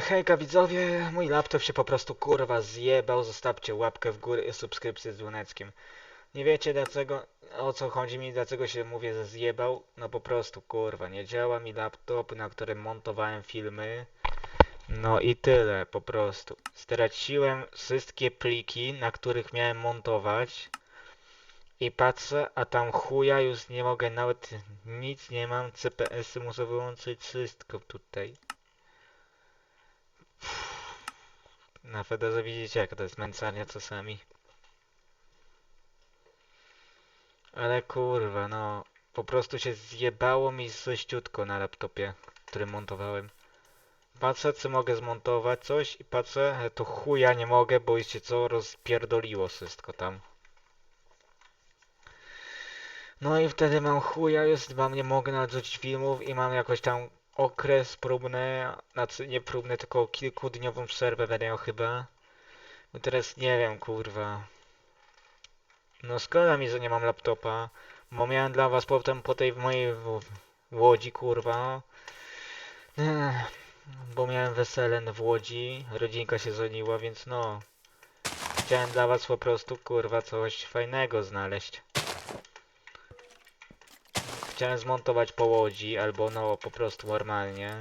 Hejka widzowie, mój laptop się po prostu kurwa zjebał, zostawcie łapkę w górę i subskrypcję z dzwoneczkiem. Nie wiecie dlaczego, o co chodzi mi, dlaczego się mówię, że zjebał? No po prostu kurwa, nie działa mi laptop, na którym montowałem filmy. No i tyle, po prostu. Straciłem wszystkie pliki, na których miałem montować. I patrzę, a tam chuja już nie mogę, nawet nic nie mam, CPS-y muszę wyłączyć wszystko tutaj. Na Federze widzicie jak to jest męczarnia czasami. Ale kurwa, no. Po prostu się zjebało mi sześciutko na laptopie, który montowałem. Patrzę, czy mogę zmontować coś i patrzę, to chuja nie mogę, bo się co rozpierdoliło wszystko tam. No i wtedy mam chuja, już wam nie mogę narzucić filmów i mam jakoś tam okres próbny, znaczy nie próbny, tylko kilkudniową przerwę będę chyba. Bo teraz nie wiem, kurwa. No szkoda mi, że nie mam laptopa, bo miałem dla was potem po tej mojej Łodzi, kurwa. Bo miałem wesele w Łodzi, rodzinka się żeniła, więc no. Chciałem dla was po prostu, kurwa, coś fajnego znaleźć. Chciałem zmontować po łodzi, albo no po prostu normalnie.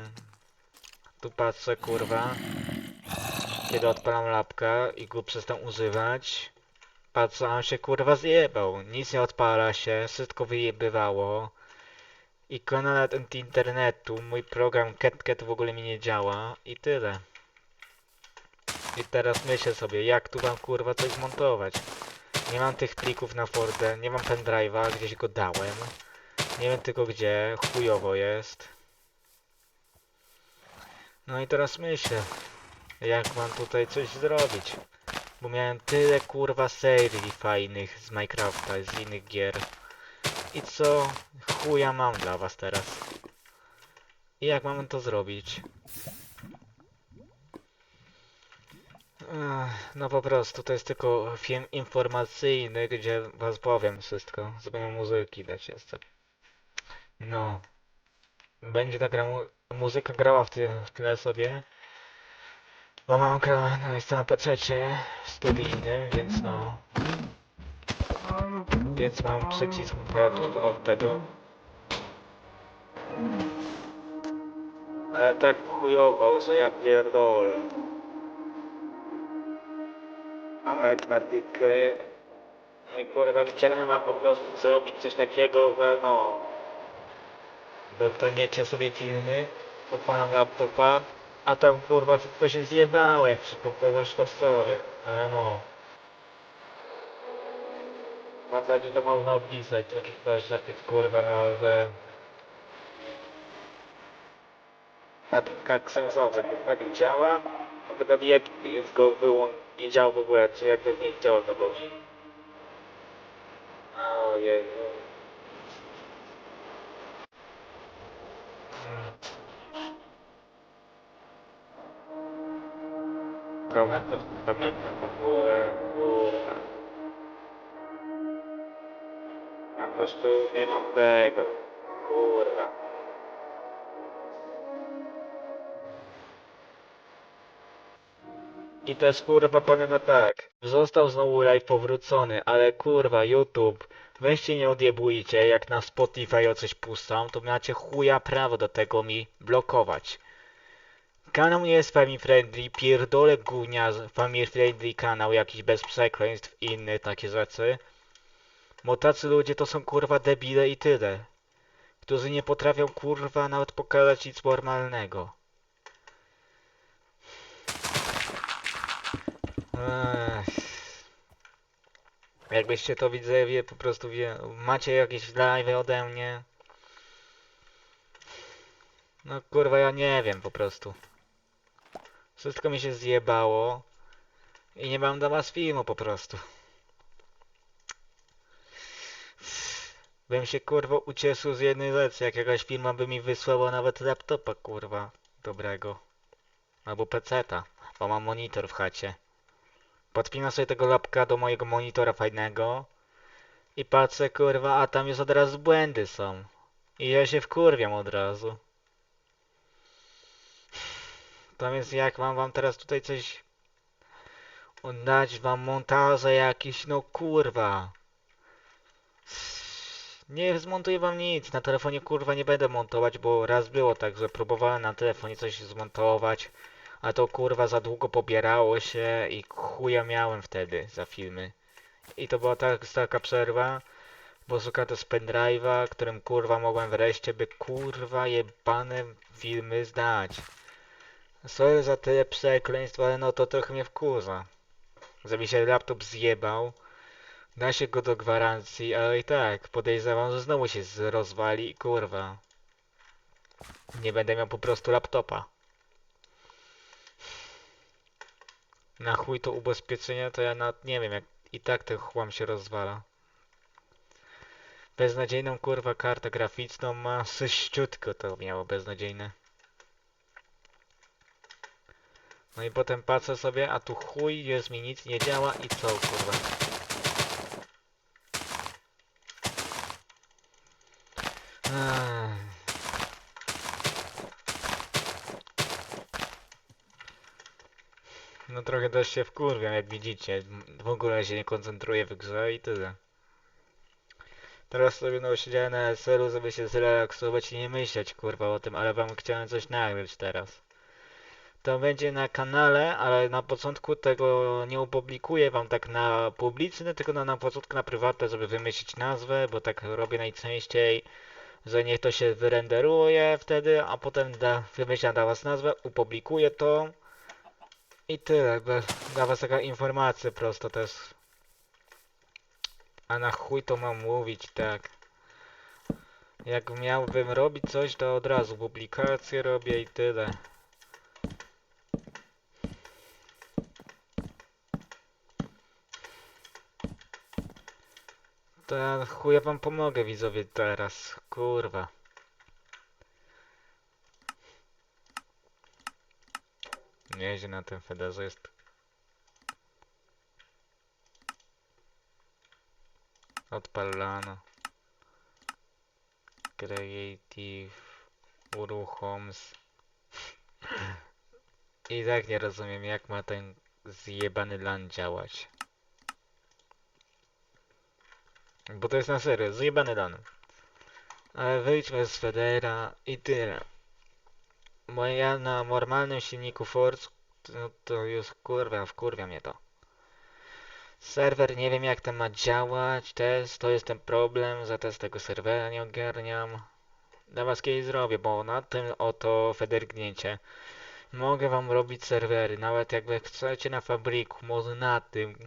Tu patrzę, kurwa. Kiedy odpalam lapka i go przestałem używać. Patrzę, on się kurwa zjebał. Nic nie odpala się, wszystko wyjebywało. Ikona nawet internetu, mój program CatCat w ogóle mi nie działa i tyle. I teraz myślę sobie, jak tu wam kurwa coś zmontować. Nie mam tych plików na Fordę, nie mam pendrive'a, gdzieś go dałem. Nie wiem tylko gdzie, chujowo jest. No i teraz myślę, jak mam tutaj coś zrobić. Bo miałem tyle kurwa serii fajnych z Minecrafta, z innych gier. I co chuja mam dla was teraz? I jak mamy to zrobić? No po prostu, to jest tylko film informacyjny, gdzie was powiem wszystko. Zrobię muzyki dać jeszcze. No. Będzie ta gra mu muzyka grała w, ty w tyle sobie. Bo mam gra no, jest na pececie studyjny, więc no. Więc mam przycisk od, tego. Ale tak chujowo, że ja pierdolę. Matematykę. No i kurwa chciałem po prostu zrobić coś takiego, że no. Dostaniecie sobie filmy, odpalam laptopa, a tam kurwa wszystko się zjebało, jak wszystko powiesz sorry, ale no. Mam nadzieję, że można opisać jakieś coś na tych kurwa, że... A tak sensowne, to tak działa, a potem jak jest go było, nie działa w ogóle, czy jakby nie chciało to było. Ojej. Kurwa. Ja po prostu nie mam tego, kurwa. I to jest kurwa powiem tak. Został znowu live powrócony, ale kurwa YouTube. Weźcie nie odjebujcie, jak na Spotify o coś puszczam, to macie chuja prawo do tego mi blokować. Kanał nie jest family friendly, pierdolę gównia family friendly kanał, jakiś bez przekleństw i inne takie rzeczy. Bo tacy ludzie to są kurwa debile i tyle. Którzy nie potrafią kurwa nawet pokazać nic normalnego. Ech. Jakbyście to widzewie po prostu wie, macie jakieś live ode mnie. No kurwa ja nie wiem po prostu. Wszystko mi się zjebało. I nie mam dla was filmu po prostu. Bym się kurwa ucieszył z jednej rzeczy, jak jakaś firma by mi wysłała nawet laptopa kurwa dobrego. Albo peceta, bo mam monitor w chacie. Podpinam sobie tego lapka do mojego monitora fajnego. I patrzę kurwa, a tam już od razu błędy są. I ja się wkurwiam od razu. To więc jak mam wam teraz tutaj coś oddać wam montaże jakiś, no kurwa. Nie zmontuję wam nic, na telefonie kurwa nie będę montować, bo raz było tak, że próbowałem na telefonie coś zmontować, a to kurwa za długo pobierało się i chuja miałem wtedy za filmy. I to była tak, taka przerwa, bo szukałem też pendrive'a, którym kurwa mogłem wreszcie by kurwa jebane filmy zdać. Sorry za tyle przekleństw, ale no to trochę mnie wkurza. Że mi się laptop zjebał. Da się go do gwarancji, ale i tak podejrzewam, że znowu się rozwali i kurwa. Nie będę miał po prostu laptopa. Na chuj to ubezpieczenie, to ja nawet nie wiem, jak i tak ten chłam się rozwala. Beznadziejną kurwa kartę graficzną ma sześciutko to miało beznadziejne. No i potem patrzę sobie, a tu chuj jest mi nic nie działa i co kurwa. No trochę też się wkurwiam, jak widzicie. W ogóle się nie koncentruję w grze i tyle. Teraz sobie no siedziałem na SL-u, żeby się zrelaksować i nie myśleć kurwa o tym, ale wam chciałem coś nagrać teraz. To będzie na kanale, ale na początku tego nie opublikuję wam tak na publiczny, tylko na, na początku na prywatne, żeby wymyślić nazwę, bo tak robię najczęściej, że niech to się wyrenderuje wtedy, a potem da, wymyślam dla was nazwę, upublikuję to i tyle. Dla was taka informacja prosto też. A na chuj to mam mówić, tak. Jak miałbym robić coś, to od razu publikację robię i tyle. To ja chuja wam pomogę widzowie teraz, kurwa. Nieźle na tym Federze jest. Odpalano. Creative. Uruchoms. I tak nie rozumiem jak ma ten zjebany LAN działać. Bo to jest na serio, zjebany LAN. Ale wyjdźmy z Federa i tyle. Bo ja na normalnym silniku Force to, to już kurwa, wkurwia mnie to. Serwer nie wiem jak ten ma działać, też to jest ten problem, że też tego serwera nie ogarniam. Dla was kiedyś zrobię, bo na tym oto federgnięcie mogę wam robić serwery, nawet jakby chcecie na fabryku, może na tym.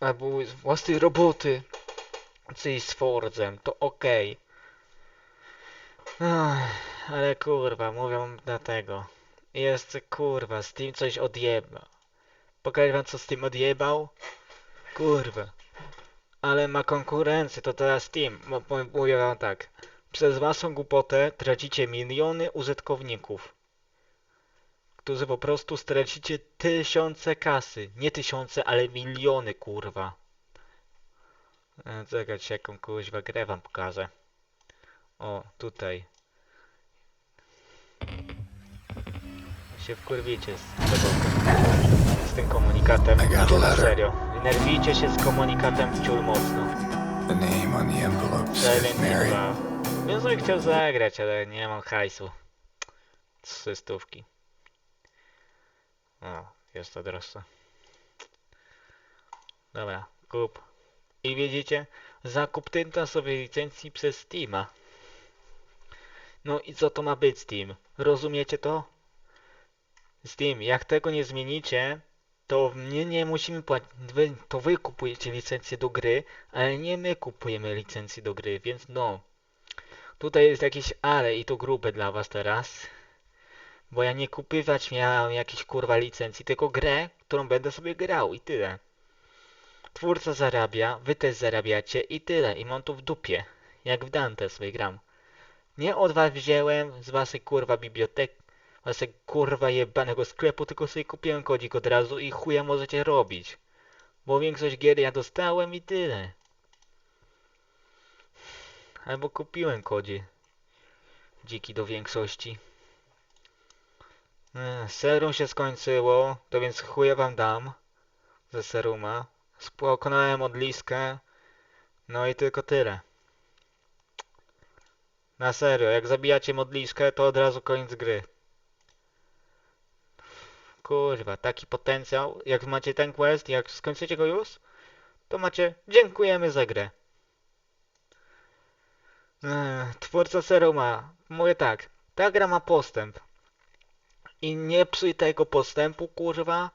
Albo z własnej roboty, coś z Fordzem, to okej. Ach, Ale kurwa, mówią na tego. Jest kurwa, Steam coś odjeba. Pokażę wam co Steam odjebał? Kurwa. Ale ma konkurencję, to teraz Steam. Mówię wam tak. Przez waszą głupotę tracicie miliony użytkowników. Którzy po prostu stracicie tysiące kasy. Nie tysiące, ale miliony kurwa. E, Czekać jaką kuźwa grę wam pokażę. O, tutaj. Się wkurwicie z tego, z tym komunikatem. Serio. Nerwijcie się z komunikatem w ciul mocno. The name on the envelope said Silent Mary. Hill 2. Ja sobie chciał zagrać, ale nie mam hajsu. Trzy stówki. O, jest to droższe. Dobra, kup. I widzicie? Zakup tymczasowej licencji przez Steama. No i co to ma być Steam? Rozumiecie to? Steam, jak tego nie zmienicie, to my nie musimy płacić. Wy, to wy kupujecie licencję do gry, ale nie my kupujemy licencję do gry, więc no. Tutaj jest jakieś ale i to grube dla was teraz. Bo ja nie kupywać miałem jakiejś kurwa licencji, tylko grę, którą będę sobie grał i tyle. Twórca zarabia, wy też zarabiacie i tyle. I mam tu w dupie. Jak w Dante sobie gram. Nie od was wziąłem z waszej kurwa biblioteki, waszego kurwa jebanego sklepu, tylko sobie kupiłem kodzik od razu i chuja możecie robić. Bo większość gier ja dostałem i tyle. Albo kupiłem kodzie. Dziki do większości. Ech, Serum się skończyło, to więc chuja wam dam ze seruma. Pokonałem odliskę, no i tylko tyle. Na serio, jak zabijacie modliskę, to od razu koniec gry. Kurwa, taki potencjał. Jak macie ten quest, jak skończycie go już, to macie dziękujemy za grę. Ech, twórca Seruma, mówię tak, ta gra ma postęp. I nie psuj tego postępu, kurwa,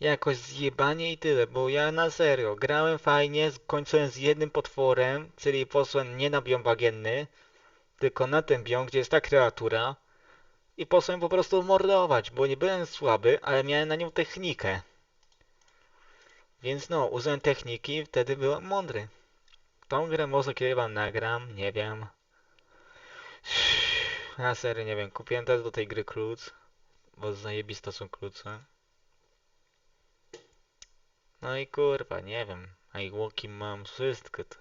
jakoś zjebanie i tyle, bo ja na serio, grałem fajnie, skończyłem z jednym potworem, czyli posłem nie na biom bagienny, tylko na ten biom, gdzie jest ta kreatura i posłem po prostu mordować, bo nie byłem słaby, ale miałem na nią technikę. Więc no, użyłem techniki wtedy byłem mądry. Tą grę może kiedy wam nagram, nie wiem. Na serio nie wiem, kupiłem też do tej gry klucz, bo zajebiste są klucze. No i kurwa, nie wiem. A i łoki mam wszystko to.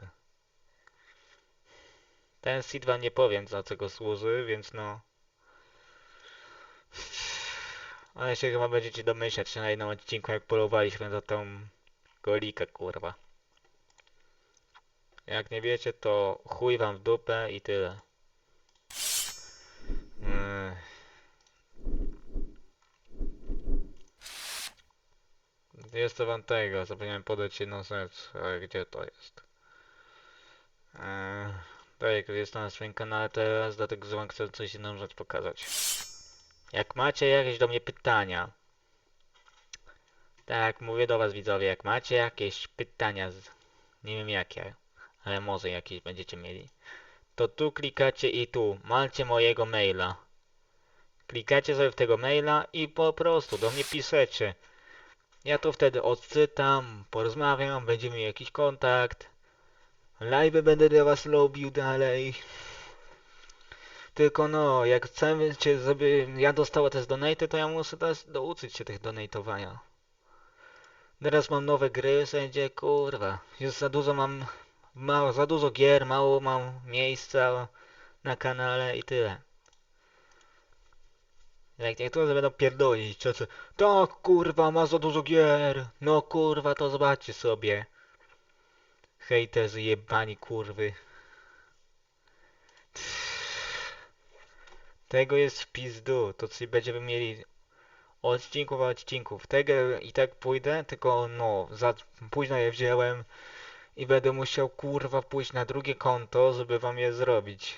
Ten seed wam nie powiem za co go służy, więc no. Ale się chyba będziecie domyślać na jednym odcinku jak polowaliśmy za tą golikę kurwa. Jak nie wiecie to chuj wam w dupę i tyle. To wam tego, zapomniałem podać jedną rzecz, ale gdzie to jest? Eee, tak, jest to na swoim kanale teraz, dlatego że wam chcę coś inną rzecz pokazać. Jak macie jakieś do mnie pytania, tak, mówię do was widzowie, jak macie jakieś pytania, z, nie wiem jakie, ale może jakieś będziecie mieli, to tu klikacie i tu, malcie mojego maila. Klikacie sobie w tego maila i po prostu do mnie piszecie. Ja to wtedy odczytam, porozmawiam, będziemy jakiś kontakt. Live będę dla was robił dalej. Tylko no, jak chcecie, żeby ja dostała też donate, to ja muszę też douczyć się tych donatowania. Teraz mam nowe gry, będzie kurwa. Już za dużo mam, mało, za dużo gier, mało mam miejsca na kanale i tyle. Jak niektórzy będą pierdolić, co co, tak kurwa, ma za dużo gier, no kurwa, to zobaczcie sobie. Hejterzy jebani kurwy. Tego jest w pizdu, to co będziemy mieli odcinków odcinków. Tego i tak pójdę, tylko no, za późno je wziąłem i będę musiał kurwa pójść na drugie konto, żeby wam je zrobić.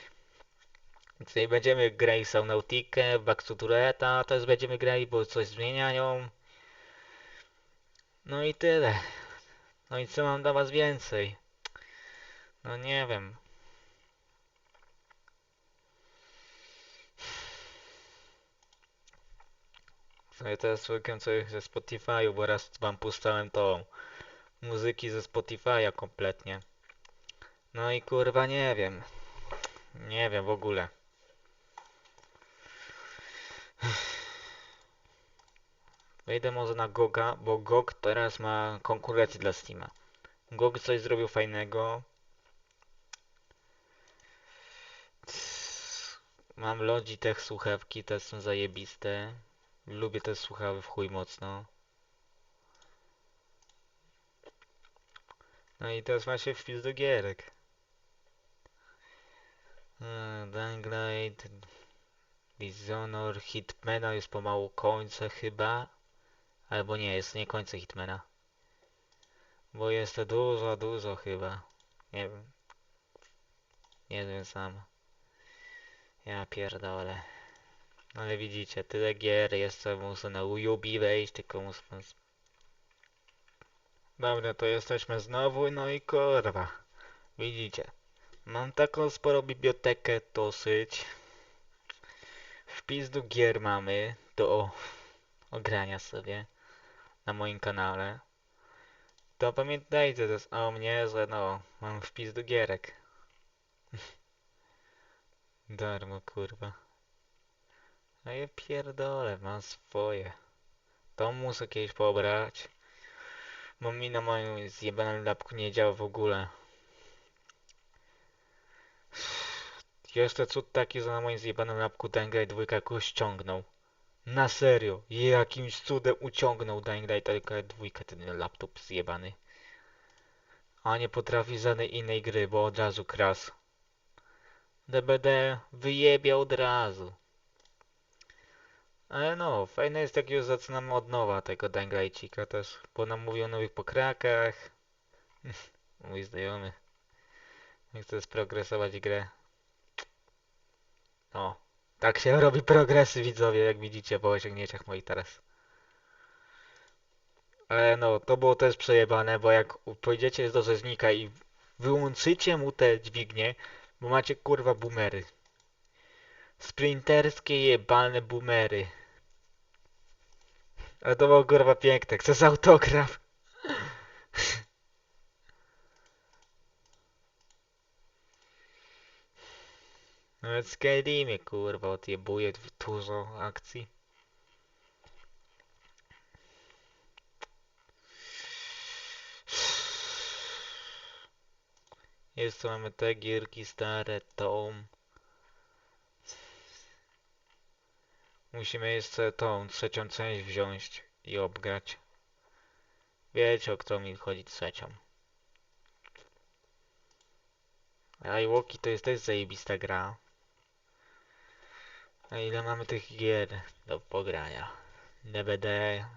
Czyli będziemy grali Saunauticę, Back to Tureta, też będziemy grali, bo coś zmieniają. No i tyle. No i co mam dla was więcej? No nie wiem. Sobie teraz szukam coś ze Spotify'u, bo raz wam puszczałem tą muzyki ze Spotify'a kompletnie. No i kurwa nie wiem. Nie wiem w ogóle. Wejdę może na Goga, bo Gog teraz ma konkurencję dla Steama. Gog coś zrobił fajnego. Mam Logitech słuchawki, te są zajebiste. Lubię te słuchawy w chuj mocno. No i teraz macie wpis do gierek. Eee, Dying Light, Dishonor, Hitmana jest pomału końca chyba. Albo nie, jest nie końca Hitmana. Bo jest dużo, dużo chyba. Nie wiem. Nie wiem sam. Ja pierdolę. Ale widzicie, tyle gier jest, co muszę na Ujubi wejść, tylko muszę... Dobra, to jesteśmy znowu, no i kurwa. Widzicie. Mam taką sporą bibliotekę dosyć. Wpis do gier mamy do ogrania sobie na moim kanale. To pamiętajcie też o mnie, że no, mam wpis do gierek. Darmo, kurwa. A ja pierdolę, mam swoje. To muszę kiedyś pobrać. Bo mi na moim zjebanym lapku nie działa w ogóle. Jeszcze cud taki, że na moim zjebanym lapku graj dwójka jakoś ściągnął. Na serio, jakimś cudem uciągnął Dying Light tylko dwójkę ten laptop zjebany. A nie potrafi żadnej innej gry, bo od razu kras. DBD wyjebie od razu. Ale no, fajne jest jak już zaczynamy od nowa tego Dying Lightsika też, bo nam mówią o nowych pokrakach. Mój znajomy. Nie chce sprogresować grę. O, tak się robi progresy widzowie, jak widzicie po osiągnięciach moich teraz. Ale no, to było też przejebane, bo jak pójdziecie do rzeźnika i wyłączycie mu te dźwignie, bo macie kurwa boomery. Sprinterskie jebane boomery. Ale to było kurwa piękne, chcę autograf. Nawet Skyrimie kurwa odjebuje dużo akcji. Jeszcze mamy te gierki stare, Tom. Musimy jeszcze tą trzecią część wziąć i obgrać. Wiecie o którą mi chodzi trzecią. Iwoki to jest też zajebista gra. A ile mamy tych gier do pogrania? DBD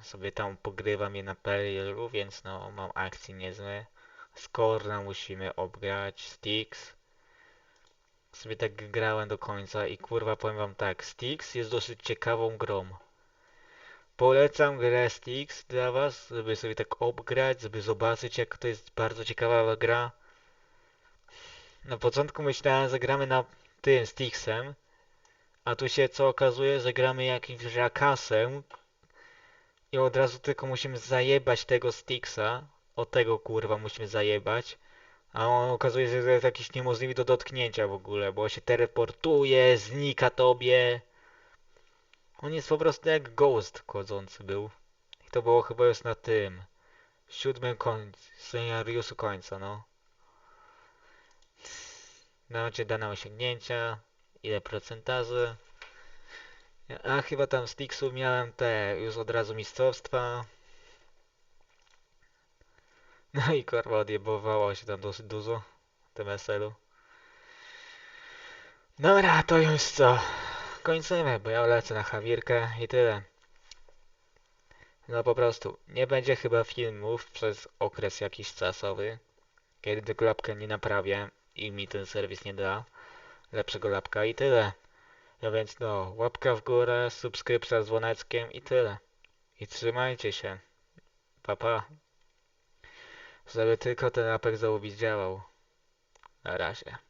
sobie tam pogrywam je na player'u, więc no mam akcje niezłe. Skorna musimy obgrać, Styx. Sobie tak grałem do końca i kurwa powiem wam tak, Styx jest dosyć ciekawą grą. Polecam grę Styx dla was, żeby sobie tak obgrać, żeby zobaczyć jak to jest bardzo ciekawa gra. Na początku myślałem, że gramy na tym Styxem, a tu się co okazuje, że gramy jakimś żakasem i od razu tylko musimy zajebać tego Styxa, o tego kurwa musimy zajebać. A on okazuje się, że jest jakiś niemożliwy do dotknięcia w ogóle, bo się teleportuje, znika tobie. On jest po prostu jak ghost chodzący był. I to było chyba już na tym. Siódmym końcu, scenariuszu końca, no. Macie dane osiągnięcia, ile procentaży. A chyba tam z Tixu miałem te już od razu mistrzostwa. No i kurwa odjebowało się tam dosyć dużo w tym SL-u. Dobra, to już co? Kończymy, bo ja lecę na Hawirkę i tyle. No po prostu, nie będzie chyba filmów przez okres jakiś czasowy, kiedy lapka nie naprawię i mi ten serwis nie da lepszego lapka i tyle. No więc no, łapka w górę, subskrypcja z dzwoneczkiem i tyle. I trzymajcie się. Pa pa. Żeby tylko ten apek załobić działał. Na razie.